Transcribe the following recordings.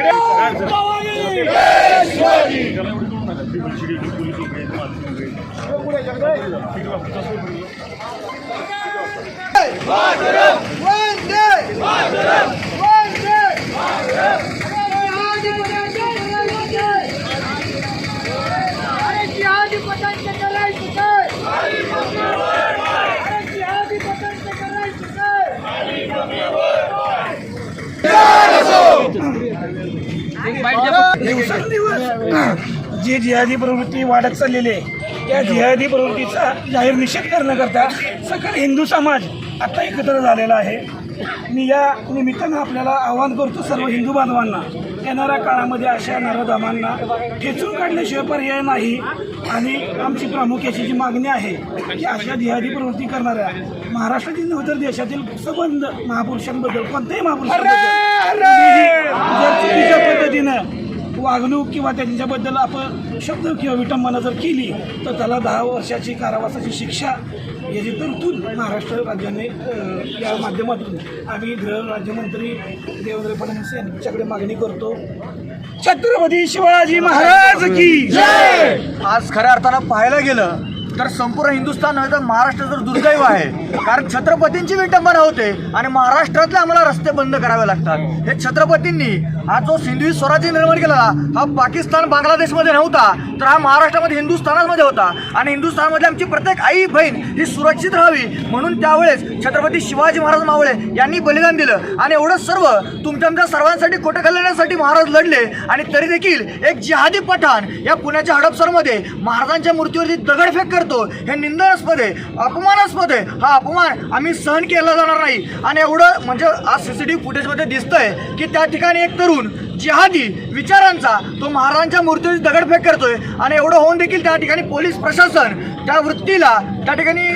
Hey, Hey, दिवसेंदिवस जी जिहादी प्रवृत्ती वाढत चाललेली आहे त्या जिहादी प्रवृत्तीचा जाहीर निषेध करण्याकरता सकल हिंदू समाज आता एकत्र झालेला आहे. मी या निमित्तानं आपल्याला आवाहन करतो सर्व हिंदू बांधवांना येणाऱ्या काळामध्ये अशा नरधामांना ठेचून काढल्याशिवाय पर्याय नाही आणि आमची प्रामुख्याची जी मागणी आहे की अशा जिहादी प्रवृत्ती करणाऱ्या महाराष्ट्रातील नव्हे तर देशातील संबंध महापुरुषांबद्दल कोणत्याही महापुरुषांबद्दल जर चुकीच्या पद्धतीनं वागणूक किंवा त्यांच्याबद्दल आपण शब्द किंवा विटंबना जर केली तर त्याला दहा वर्षाची कारावासाची शिक्षा याची तरतूद महाराष्ट्र राज्याने या माध्यमातून आम्ही गृहराज्यमंत्री देवेंद्र फडणवीस यांच्याकडे मागणी करतो. छत्रपती शिवाजी महाराज की जय! आज खऱ्या अर्थानं पाहायला गेलं तर संपूर्ण हिंदुस्थान नव्हे तर महाराष्ट्र तर दुर्दैव आहे. कारण छत्रपतींची विटंबना होते आणि महाराष्ट्रातले आम्हाला रस्ते बंद करावे लागतात. हे छत्रपतींनी हा जो सिंधवी स्वराज्य निर्माण केला हा पाकिस्तान बांगलादेशमध्ये नव्हता तर हा महाराष्ट्रामध्ये हिंदुस्थानामध्ये होता. आणि हिंदुस्थानमध्ये आमची प्रत्येक आई बहीण ही सुरक्षित राहावी म्हणून त्यावेळेस छत्रपती शिवाजी महाराज मावळे यांनी बलिदान दिलं. आणि एवढं सर्व तुमच्या आमच्या सर्वांसाठी खोटं घालण्यासाठी महाराज लढले आणि तरी देखील एक जिहादी पठाण या पुण्याच्या हडपसरमध्ये महाराजांच्या मूर्तीवरती दगडफेक करतो हे निंदनास्पद आहे अपमानास्पद आहे. हा अपमान आम्ही सहन केला जाणार नाही. आणि एवढं म्हणजे आज व्ही फुटेजमध्ये दिसतंय की त्या ठिकाणी एक तरुण जिहादी विचारांचा तो महाराजांच्या मूर्तीची दगडफेक करतोय. आणि एवढं होऊन देखील त्या ठिकाणी पोलीस प्रशासन त्या वृत्तीला त्या ठिकाणी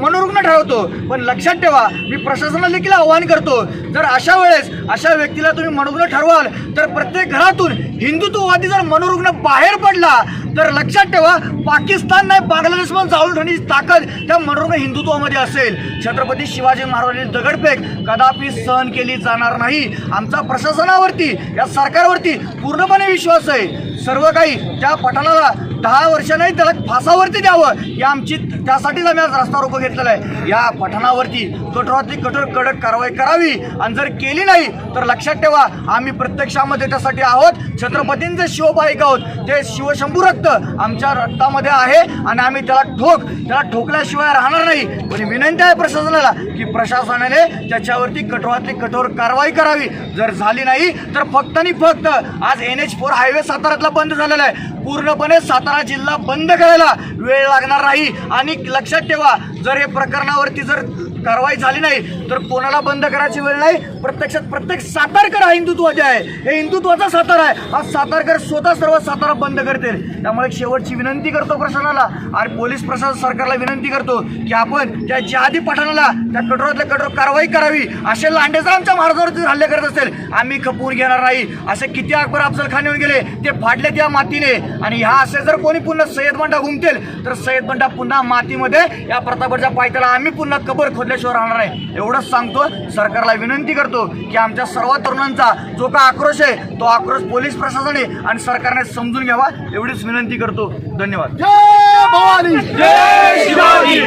मनोरुग्ण ठरवतो. पण लक्षात ठेवा मी प्रशासनाला देखील आवाहन करतो जर अशा वेळेस अशा व्यक्तीला तुम्ही मनोरुग्ण ठरवाल तर प्रत्येक घरातून हिंदुत्ववादी जर मनोरुग्ण बाहेर पडला तर लक्षात ठेवा पाकिस्तान नाही बांगलादेश पण जाऊन ठेवण्याची ताकद त्या मनोरम हिंदुत्वामध्ये असेल. छत्रपती शिवाजी महाराजांची दगडफेक कदापि सहन केली जाणार नाही. आमचा प्रशासनावरती या सरकारवरती पूर्णपणे विश्वास आहे. सर्व काही त्या पठाणाला दहा वर्ष नाही त्याला फासावरती द्यावं. या आमची त्यासाठीच आम्ही आज रस्ता रोको घेतलेला आहे. या पठणावरती कठोरातली कठोर कडक कारवाई करावी. आणि जर केली नाही तर लक्षात ठेवा आम्ही प्रत्यक्षामध्ये त्यासाठी आहोत. छत्रपतींचे शिवबाईक आहोत ते शिवशंभू रक्त आमच्या रक्तामध्ये आहे आणि आम्ही त्याला ठोक. त्याला ठोकल्याशिवाय राहणार नाही. पण विनंती आहे प्रशासनाला की प्रशासनाने त्याच्यावरती कठोरातली कठोर कारवाई करावी. जर झाली नाही तर फक्त आणि फक्त आज एन एच फोर हायवे साताऱ्यातला बंद झालेला आहे. पूर्णपणे सातारा जिल्हा बंद करायला वेळ लागणार नाही. आणि लक्षात ठेवा जर हे प्रकरणावरती जर कारवाई झाली नाही तर कोणाला बंद करायची वेळ नाही? प्रत्यक्षात प्रत्येक सातारकर हा हिंदुत्वाचे आहे. हे हिंदुत्वाचा सातारा आहे. हा सातारकर स्वतः सर्व सातारा बंद करतील. त्यामुळे शेवटची विनंती करतो प्रशासनाला आणि पोलीस प्रशासन सरकारला विनंती करतो की आपण त्या जिहादी पठाणाला त्या कठोरातल्या कठोर कारवाई करावी. असे लांडे जर आमच्या महाराजावरती हल्ले करत असेल आम्ही खपवून घेणार नाही. असे किती अकबर अफजल खान येऊन गेले ते फाडले त्या मातीने. आणि ह्या असे जर कोणी पुन्हा सय्यद बंडा घुमतील तर सय्यद बंडा पुन्हा मातीमध्ये या प्रतापगडच्या पायथ्याला आम्ही पुन्हा कबर खोदल्याशिवाय राहणार आहे. एवढंच सांगतो सरकारला विनंती करतो की आमच्या सर्व तरुणांचा जो का आक्रोश आहे तो आक्रोश पोलीस प्रशासनाने आणि सरकारने समजून घ्यावा एवढीच विनंती करतो. धन्यवाद. जय भवानी! जय शिवाजी!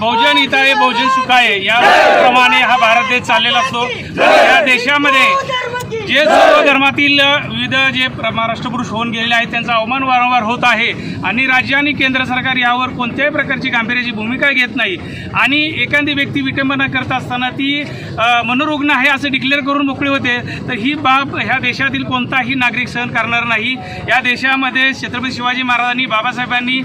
बहुजन हिताय बहुजन सुखाय. याप्रमाणे हा भारत देश चाललेला असतो. या देशामध्ये Thank you. जे सर्व धर्मातील विविध जे प्र- महाराष्ट्र पुरुष होऊन गेलेले आहेत त्यांचा अवमान वारंवार होत आहे आणि राज्य आणि केंद्र सरकार यावर कोणत्याही प्रकारची गांभीर्याची भूमिका घेत नाही. आणि एखादी व्यक्ती विटंबना करत असताना ती मनोरुग्ण आहे असं डिक्लेअर करून मोकळी होते तर ही बाब ह्या देशातील कोणताही नागरिक सहन करणार नाही. या देशामध्ये छत्रपती शिवाजी महाराजांनी बाबासाहेबांनी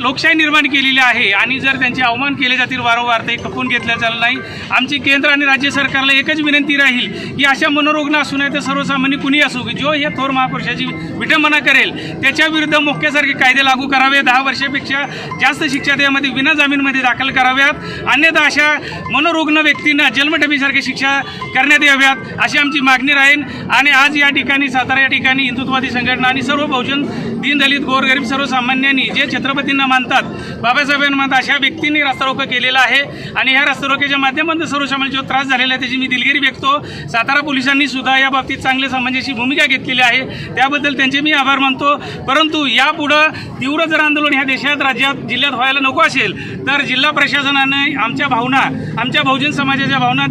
लोकशाही निर्माण केलेली आहे आणि जर त्यांचे अवमान केले जातील वारंवार ते खपून घेतलं चाललं नाही. आमची केंद्र आणि राज्य सरकारला एकच विनंती राहील की अशा मनोरुग्ण असून नाही तर सर्वसामान्य कुणी असो की जो हे थोर महापुरुषाची विटंबना करेल त्याच्या विरुद्ध मोक्यासारखे कायदे लागू करावे. दहा वर्षापेक्षा जास्त शिक्षा त्यामध्ये विना जामीनमध्ये दाखल कराव्यात. अन्यथा अशा मनोरुग्ण व्यक्तींना जन्मठेपीसारखी शिक्षा करण्यात याव्यात अशी आमची मागणी राहील. आणि आज या ठिकाणी सातारा या ठिकाणी हिंदुत्ववादी संघटना आणि सर्व बहुजन दीनदलित गोरगरीब सर्वसामान्यांनी जे छत्रपतींना मानतात बाबासाहेबांना मानतात अशा व्यक्तींनी रस्तारोक केलेला आहे. आणि ह्या रास्तारोक्याच्या माध्यमातून सर्वसामान्य जो त्रास झालेला आहे त्याची मी दिलगिरी व्यक्तो सातारा पोलिसांनी सुद्धा या बाबतीत चांगले समाजाची भूमिका घेतलेली आहे. त्याबद्दल त्यांचे मी आभार मानतो. परंतु यापुढं तीव्र जर आंदोलन ह्या देशात राज्यात जिल्ह्यात व्हायला नको असेल तर जिल्हा प्रशासनाने आमच्या भावना आमच्या बहुजन समाजाच्या भावना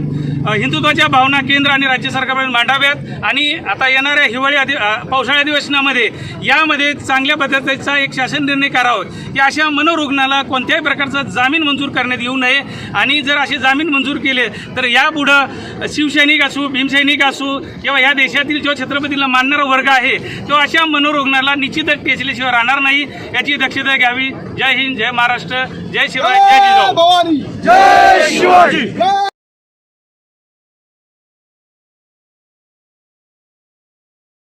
हिंदुत्वाच्या भावना केंद्र आणि राज्य सरकारपर्यंत मांडाव्यात. आणि आता येणाऱ्या हिवाळी अधि पावसाळी अधिवेशनामध्ये यामध्ये चांगल्या पद्धतीचा एक शासन निर्णय करावा. की अशा मनोरुग्णाला कोणत्याही प्रकारचा जामीन मंजूर करण्यात येऊ नये. आणि जर असे जामीन मंजूर केले तर यापुढं शिवसैनिक असू भीमसैनिक असू किंवा या देशातील जो छत्रपतीला मानणारा वर्ग आहे तो अशा मनोरुग्णाला निश्चितच टेचल्याशिवाय राहणार नाही. याची दक्षता घ्यावी. जय हिंद जय महाराष्ट्र जय शिवाय जय जिजाऊ. जय शिवाजी!